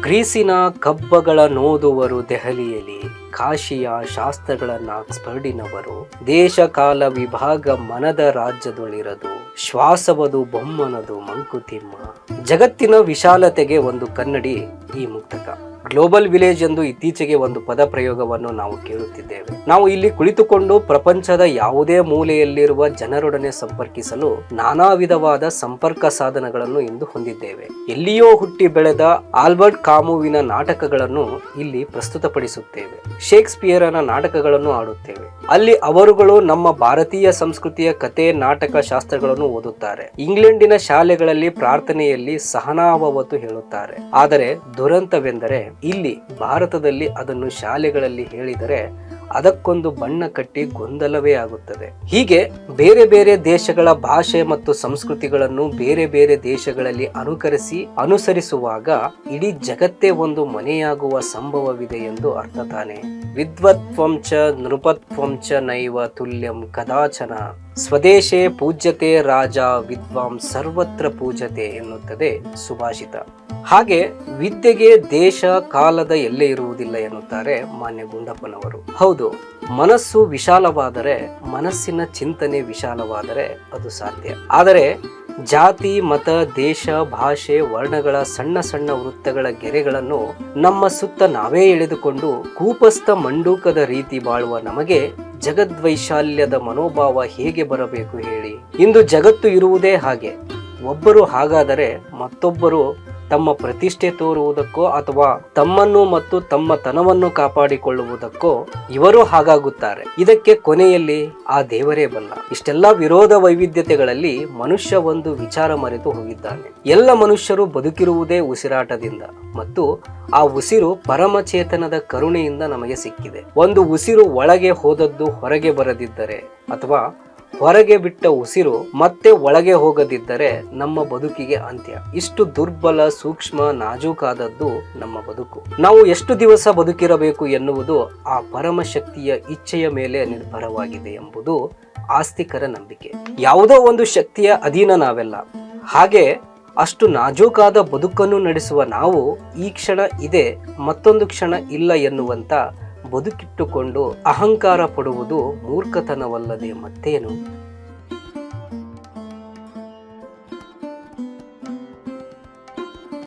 ಗ್ರೀಸಿನ ಕಬ್ಬಗಳ ನೋದುವರು ದೆಹಲಿಯಲ್ಲಿ ಕಾಶಿಯ ಶಾಸ್ತ್ರಗಳನ್ನ ಸ್ಪರ್ಡಿನವರು ದೇಶ ಕಾಲ ವಿಭಾಗ ಮನದ ರಾಜ್ಯದೊಳಿರದು. ಶ್ವಾಸವದು ಬೊಮ್ಮನದು ಮಂಕುತಿಮ್ಮ. ಜಗತ್ತಿನ ವಿಶಾಲತೆಗೆ ಒಂದು ಕನ್ನಡಿ ಈ ಮುಕ್ತಕ. ಗ್ಲೋಬಲ್ ವಿಲೇಜ್ ಎಂದು ಇತ್ತೀಚೆಗೆ ಒಂದು ಪದ ಪ್ರಯೋಗವನ್ನು ನಾವು ಕೇಳುತ್ತಿದ್ದೇವೆ. ನಾವು ಇಲ್ಲಿ ಕುಳಿತುಕೊಂಡು ಪ್ರಪಂಚದ ಯಾವುದೇ ಮೂಲೆಯಲ್ಲಿರುವ ಜನರೊಡನೆ ಸಂಪರ್ಕಿಸಲು ನಾನಾ ವಿಧವಾದ ಸಂಪರ್ಕ ಸಾಧನಗಳನ್ನು ಇಂದು ಹೊಂದಿದ್ದೇವೆ. ಎಲ್ಲಿಯೋ ಹುಟ್ಟಿ ಬೆಳೆದ ಆಲ್ಬರ್ಟ್ ಕಾಮುವಿನ ನಾಟಕಗಳನ್ನು ಇಲ್ಲಿ ಪ್ರಸ್ತುತಪಡಿಸುತ್ತೇವೆ. ಶೇಕ್ಸ್ಪಿಯರನ ನಾಟಕಗಳನ್ನು ಆಡುತ್ತೇವೆ. ಅಲ್ಲಿ ಅವರುಗಳು ನಮ್ಮ ಭಾರತೀಯ ಸಂಸ್ಕೃತಿಯ ಕತೆ, ನಾಟಕ ಶಾಸ್ತ್ರಗಳನ್ನು ಓದುತ್ತಾರೆ. ಇಂಗ್ಲೆಂಡಿನ ಶಾಲೆಗಳಲ್ಲಿ ಪ್ರಾರ್ಥನೆಯಲ್ಲಿ ಸಹನಾವವತು ಹೇಳುತ್ತಾರೆ. ಆದರೆ ದುರಂತವೆಂದರೆ ಇಲ್ಲಿ ಭಾರತದಲ್ಲಿ ಅದನ್ನು ಶಾಲೆಗಳಲ್ಲಿ ಹೇಳಿದರೆ ಅದಕ್ಕೊಂದು ಬಣ್ಣ ಕಟ್ಟಿ ಗೊಂದಲವೇ ಆಗುತ್ತದೆ. ಹೀಗೆ ಬೇರೆ ಬೇರೆ ದೇಶಗಳ ಭಾಷೆ ಮತ್ತು ಸಂಸ್ಕೃತಿಗಳನ್ನು ಬೇರೆ ಬೇರೆ ದೇಶಗಳಲ್ಲಿ ಅನುಕರಿಸಿ ಅನುಸರಿಸುವಾಗ ಇಡೀ ಜಗತ್ತೇ ಒಂದು ಮನೆಯಾಗುವ ಸಂಭವವಿದೆ ಎಂದು ಅರ್ಥ ತಾನೆ. ವಿದ್ವತ್ವಂಚ ನೃಪತ್ವಂಚ ನೈವ ತುಲ್ಯಂ ಕದಾಚನ. ಸ್ವದೇಶೇ ಪೂಜ್ಯತೆ ರಾಜ ವಿದ್ವಾಂ ಸರ್ವತ್ರ ಪೂಜ್ಯತೆ ಎನ್ನುತ್ತದೆ ಸುಭಾಷಿತ. ಹಾಗೆ ವಿದ್ಯೆಗೆ ದೇಶ ಕಾಲದ ಎಲ್ಲೆ ಇರುವುದಿಲ್ಲ ಎನ್ನುತ್ತಾರೆ ಮಾನ್ಯ ಗುಂಡಪ್ಪನವರು. ಹೌದು, ಮನಸ್ಸು ವಿಶಾಲವಾದರೆ, ಮನಸ್ಸಿನ ಚಿಂತನೆ ವಿಶಾಲವಾದರೆ ಅದು ಸಾಧ್ಯ. ಆದರೆ ಜಾತಿ, ಮತ, ದೇಶ, ಭಾಷೆ, ವರ್ಣಗಳ ಸಣ್ಣ ಸಣ್ಣ ವೃತ್ತಗಳ ಗೆರೆಗಳನ್ನು ನಮ್ಮ ಸುತ್ತ ನಾವೇ ಎಳೆದುಕೊಂಡು ಕೂಪಸ್ಥ ಮಂಡೂಕದ ರೀತಿ ಬಾಳುವ ನಮಗೆ ಜಗದ್ವೈಶಾಲ್ಯದ ಮನೋಭಾವ ಹೇಗೆ ಬರಬೇಕು ಹೇಳಿ? ಇಂದು ಜಗತ್ತು ಇರುವುದೇ ಹಾಗೆ. ಒಬ್ಬರು ಹಾಗಾದರೆ ಮತ್ತೊಬ್ಬರು ತಮ್ಮ ಪ್ರತಿಷ್ಠೆ ತೋರುವುದಕ್ಕೋ ಅಥವಾ ತಮ್ಮನ್ನು ಮತ್ತು ತಮ್ಮ ತನವನ್ನು ಕಾಪಾಡಿಕೊಳ್ಳುವುದಕ್ಕೋ ಇವರು ಹಾಗಾಗುತ್ತಾರೆ. ಇದಕ್ಕೆ ಕೊನೆಯಲ್ಲಿ ಆ ದೇವರೇ ಬಲ್ಲ. ಇಷ್ಟೆಲ್ಲ ವಿರೋಧ ವೈವಿಧ್ಯತೆಗಳಲ್ಲಿ ಮನುಷ್ಯ ಒಂದು ವಿಚಾರ ಮರೆತು ಹೋಗಿದ್ದಾನೆ. ಎಲ್ಲ ಮನುಷ್ಯರು ಬದುಕಿರುವುದೇ ಉಸಿರಾಟದಿಂದ ಮತ್ತು ಆ ಉಸಿರು ಪರಮಚೇತನದ ಕರುಣೆಯಿಂದ ನಮಗೆ ಸಿಕ್ಕಿದೆ. ಒಂದು ಉಸಿರು ಒಳಗೆ ಹೋದದ್ದು ಹೊರಗೆ ಬರದಿದ್ದರೆ ಅಥವಾ ಹೊರಗೆ ಬಿಟ್ಟ ಉಸಿರು ಮತ್ತೆ ಒಳಗೆ ಹೋಗದಿದ್ದರೆ ನಮ್ಮ ಬದುಕಿಗೆ ಅಂತ್ಯ. ಇಷ್ಟು ದುರ್ಬಲ, ಸೂಕ್ಷ್ಮ, ನಾಜೂಕಾದದ್ದು ನಮ್ಮ ಬದುಕು. ನಾವು ಎಷ್ಟು ದಿವಸ ಬದುಕಿರಬೇಕು ಎನ್ನುವುದು ಆ ಪರಮಶಕ್ತಿಯ ಇಚ್ಛೆಯ ಮೇಲೆ ನಿರ್ಭರವಾಗಿದೆ ಎಂಬುದು ಆಸ್ತಿಕರ ನಂಬಿಕೆ. ಯಾವುದೋ ಒಂದು ಶಕ್ತಿಯ ಅಧೀನ ನಾವೆಲ್ಲ. ಹಾಗೆ ಅಷ್ಟು ನಾಜೂಕಾದ ಬದುಕನ್ನು ನಡೆಸುವ ನಾವು ಈ ಕ್ಷಣ ಇದೆ, ಮತ್ತೊಂದು ಕ್ಷಣ ಇಲ್ಲ ಎನ್ನುವಂತ ಬದುಕಿಟ್ಟುಕೊಂಡು ಅಹಂಕಾರ ಪಡುವುದು ಮೂರ್ಖತನವಲ್ಲದೆ ಮತ್ತೇನು